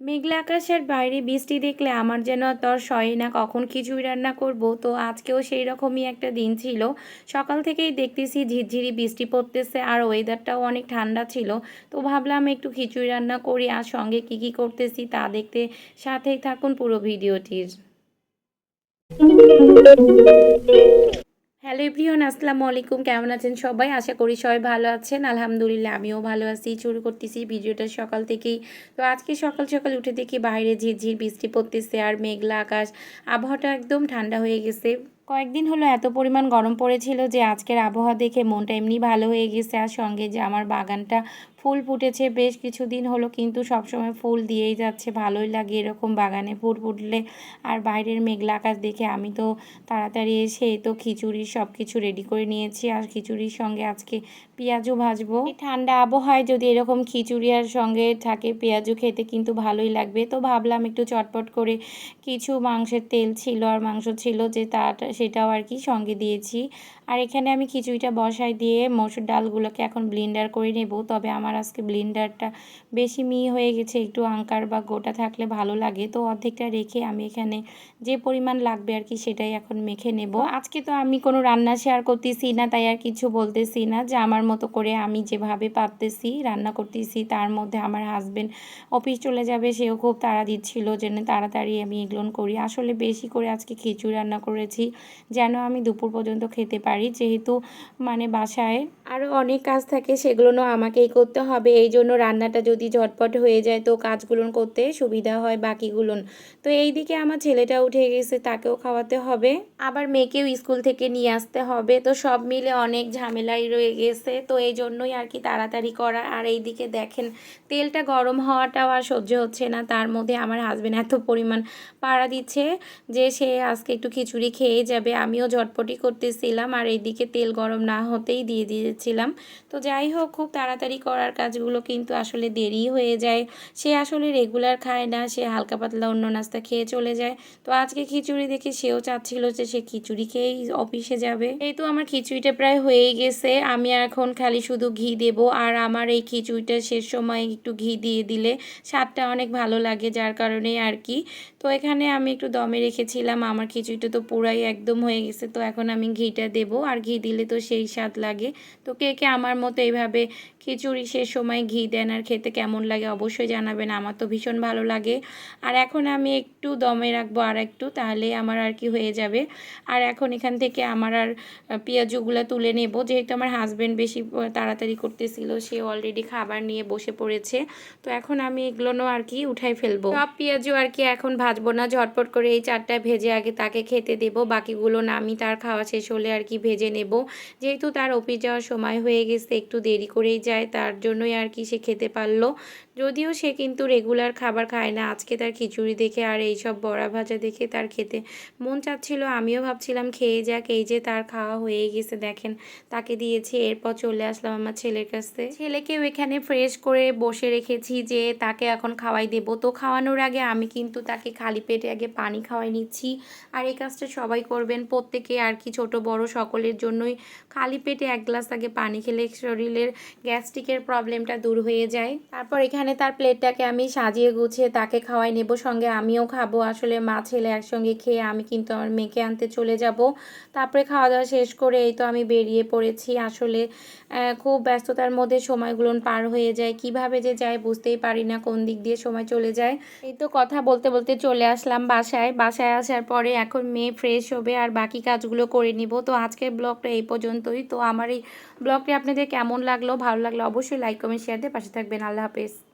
মেঘলা আকাশের বাইরে বৃষ্টি দেখলে আমার যেন তর সয় না কখন খিচুড়ি রান্না করব। তো আজকেও সেই রকমই একটা দিন ছিল। সকাল থেকেই দেখতেছি ঝিরঝিরি বৃষ্টি পড়তেছে আর ওয়েদারটাও অনেক ঠান্ডা ছিল। তো ভাবলাম একটু খিচুড়ি রান্না করি আর সঙ্গে কী কী করতেছি তা দেখতে সাথেই থাকুন পুরো ভিডিওটির। হ্যালো এভরিওয়ান, আসসালামু আলাইকুম। কেমন আছেন সবাই? আশা করি সবাই ভালো আছেন। আলহামদুলিল্লাহ, আমিও ভালো আছি। শুরু করতেছি ভিডিওটা সকাল থেকেই। তো আজকে সকাল সকাল উঠে দেখি বাইরে ঝিরঝির বৃষ্টি পড়তেছে আর মেঘলা আকাশ। আবহাওয়াটা একদম ঠান্ডা হয়ে গেছে। কয়েকদিন হলো এত পরিমাণ গরম পড়েছিল যে আজকের আবহাওয়া দেখে মনটা এমনি ভালো হয়ে গেছে। আর সঙ্গে যে আমার বাগানটা ফুল ফুটেছে, বেশ কিছুদিন হলো কিন্তু সবসময় ফুল দিয়েই যাচ্ছে, ভালোই লাগে এরকম বাগানে ফুল ফুটলে। আর বাইরের মেঘলা আকাশ দেখে আমি তো তাড়াতাড়ি এসে তো খিচুড়ি সব কিছু রেডি করে নিয়েছি। আর খিচুড়ির সঙ্গে আজকে পেঁয়াজও ভাজবো। ঠান্ডা আবহাওয়ায় যদি এরকম খিচুড়ি আর সঙ্গে থাকে পেঁয়াজও খেতে কিন্তু ভালোই লাগবে। তো ভাবলাম একটু চটপট করে কিছু মাংসের তেল ছিল আর মাংস ছিল যে তাটা সেটাও আর কি সঙ্গে দিয়েছি। আর এখানে আমি খিচুড়িটা বসাই দিয়ে মসুর ডালগুলোকে এখন ব্লিন্ডার করে নেব। তবে আমার আজকে ব্লিন্ডারটা বেশি মি হয়ে গেছে, একটু আঙ্কার বা গোটা থাকলে ভালো লাগে। তো অর্ধেকটা রেখে আমি এখানে যে পরিমাণ লাগবে আর কি সেটাই এখন মেখে নেব। আজকে তো আমি কোনো রান্না শেয়ার করতেছি না, তাই আর কিছু বলতেছি না। যে আমার মতো করে আমি যেভাবে পারতেছি রান্না করতেছি, তার মধ্যে আমার হাজবেন্ড অফিস চলে যাবে, সেও খুব তাড়া দিচ্ছিল যেন তাড়াতাড়ি আমি এগুলো করি। আসলে বেশি করে আজকে খিচুড়ি রান্না করেছি, যেন আমি দুপুর পর্যন্ত খেতে পারি। যেহেতু মানে বাসায়। আরও অনেক কাজ থাকে সেগুলোও আমাকেই করতে হবে। এই জন্য রান্নাটা যদি ঝটপট হয়ে যায়, তো কাজগুলো করতে সুবিধা হয় বাকিগুলোন তো এই দিকে আমার ছেলেটা উঠে গেছে, তাকেও খাওয়াতে হবে। আবার মেয়েকেও স্কুল থেকে নিয়ে আসতে হবে। তো সব মিলে অনেক ঝামেলাই রয়ে গেছে। তো এই জন্যই আর কি তাড়াতাড়ি করা। আর এই দিকে দেখেন, তেলটা গরম হওয়াটাও আর সহ্য হচ্ছে না। তার মধ্যে আমার হাজব্যান্ড এত পরিমাণ পাড়া দিচ্ছে যে সে আজকে একটু খিচুড়ি খেয়ে যাবে। আমিও ঝটপটি করতেছিলাম আর এইদিকে তেল গরম না হতেই দিয়ে দিয়েছিলাম। তো যাই হোক, খুব তাড়াতাড়ি করার কাজগুলো কিন্তু আসলে দেরি হয়ে যায়। সে আসলে রেগুলার খায় না, সে হালকা পাতলা অন্য নাস্তা খেয়ে চলে যায়। তো আজকে খিচুড়ি দেখে সেও চাচ্ছিল যে সে খিচুড়ি খেয়েই অফিসে যাবে। এই তো আমার খিচুড়িটা প্রায় হয়েই গেছে। আমি এখন খালি শুধু ঘি দেব। আর আমার এই খিচুড়িটা শেষ সময় একটু ঘি দিয়ে দিলে স্বাদটা অনেক ভালো লাগে যার কারণে আর কি। তো এখানে আমি একটু দমে রেখেছিলাম। আমার খিচুড়িটা তো পুরাই একদম হয়ে গেছে। তো এখন আমি ঘিটা দেব। আর ঘি দিলে তো সেই স্বাদ লাগে। তো কে কে আমার মতো এইভাবে খিচুড়ি শেষ সময় ঘি দেন আর খেতে কেমন লাগে অবশ্যই জানাবেন। আমার তো ভীষণ ভালো লাগে। আর এখন আমি একটু দমে রাখব আর একটু তাহলে আমার আর কি হয়ে যাবে। আর এখন এখান থেকে আমার আর পেঁয়াজগুলো তুলে নেব। যেহেতু আমার হাজব্যান্ড বেশি তাড়াতাড়ি করতেছিল, সে অলরেডি খাবার নিয়ে বসে পড়েছে। তো এখন আমি এগুলোও আর কি উঠাই ফেলব। সব পেঁয়াজও আর কি এখন ভাজবো না, ঝটপট করে এই চারটা ভেজে আগে তাকে খেতে দেবো। বাকিগুলো না আমি তার খাওয়া শেষ হলে আর কি ভেজে নেব। যেহেতু তার অফিস যাওয়ার সময় হয়ে গেছে, একটু দেরি করেই যায়, তার জন্যই আর কি সে খেতে পারল। যদিও সে কিন্তু রেগুলার খাবার খায় না, আজকে তার খিচুড়ি দেখে আর এইসব বড়া ভাজা দেখে তার খেতে মন চাচ্ছিল আমিও ভাবছিলাম খেয়ে যাক, এই যে তার খাওয়া হয়ে গেছে দেখেন, তাকে দিয়েছি, এরপর চলে আসলাম আমার ছেলের কাছে। ছেলেকেও এখানে ফ্রেশ করে বসে রেখেছি যে তাকে এখন খাওয়াই দেবো। তো খাওয়ানোর আগে আমি কিন্তু তাকে খালি পেটে আগে পানি খাওয়াই নিচ্ছি। আর এই কাজটা সবাই করবেন, প্রত্যেকে আর কি ছোট, বড় সকলের জন্যই। খালি পেটে এক গ্লাস আগে পানি খেলে শরীরের গ্যাস্ট্রিকের প্রবলেমটা দূর হয়ে যায়। তারপর এখানে তার প্লেটটাকে আমি সাজিয়ে গুছিয়ে তাকে খাওয়াই নেব, সঙ্গে আমিও খাব। আসলে মা, ছেলে একসঙ্গে খেয়ে আমি কিন্তু আমার মেয়েকে আনতে চলে যাব। তারপরে খাওয়া দাওয়া শেষ করে এই তো আমি বেরিয়ে পড়েছি। আসলে খুব ব্যস্ততার মধ্যে সময়গুলো পার হয়ে যায়। কীভাবে যে যায় বুঝতেই পারি না কোন দিক দিয়ে সময় চলে যায়। এই তো কথা বলতে বলতে চলে আসলাম বাসায়। বাসায় আসার পরে এখন মেয়ে ফ্রেশ হবে আর বাকি কাজগুলো করে নিব। তো আজকের ব্লগটা এই পর্যন্তই। তো আমার এই ব্লগটি আপনাদের কেমন লাগল, ভালো লাগল অবশ্যই লাইক কমেন্ট শেয়ার দিয়ে পাশে থাকবেন। আল্লাহ হাফেজ।